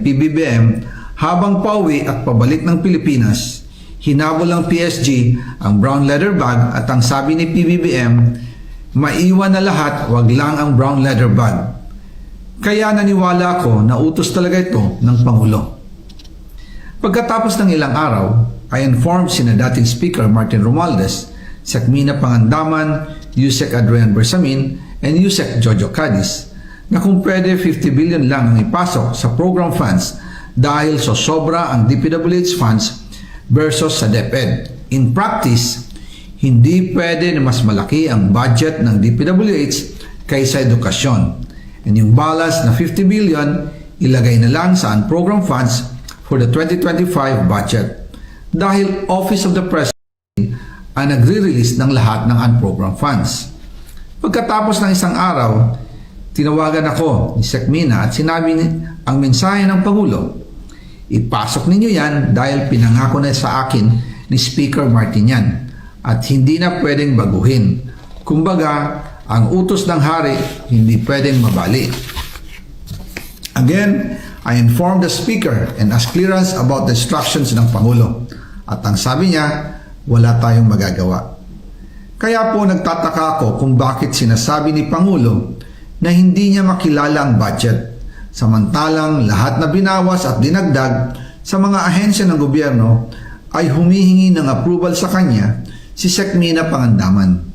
PBBM habang pauwi at pabalik ng Pilipinas. Hinabol ng PSG ang brown leather bag at ang sabi ni PBBM, maiwan na lahat, wag lang ang brown leather bag. Kaya naniwala ako na utos talaga ito ng Pangulo. Pagkatapos ng ilang araw, I informed sina dating Speaker Martin Romualdez, Sakmina Pangandaman, Yusek Adrian Bersamin, and Yusek Jojo Cadiz na kung pwede 50 billion lang ang ipasok sa program funds dahil sa sobra ang DPWH funds versus sa DepEd. In practice, hindi pwede na mas malaki ang budget ng DPWH kaysa edukasyon. And yung balance na 50 billion, ilagay na lang sa unprogram funds for the 2025 budget. Dahil Office of the President ang nagre-release ng lahat ng unprogram funds. Pagkatapos ng isang araw, tinawagan ako ni Sekmina at sinabi ang mensahe ng Pangulo. Ipasok ninyo yan dahil pinangako na sa akin ni Speaker Martinian at hindi na pwedeng baguhin. Kumbaga, ang utos ng hari hindi pwedeng mabali. Again, I informed the Speaker and asked clearance about the instructions ng Pangulo. At ang sabi niya, wala tayong magagawa. Kaya po nagtataka ako kung bakit sinasabi ni Pangulo na hindi niya makilala ang budget. Samantalang lahat na binawas at dinagdag sa mga ahensya ng gobyerno ay humihingi ng approval sa kanya si Sekmina Pangandaman.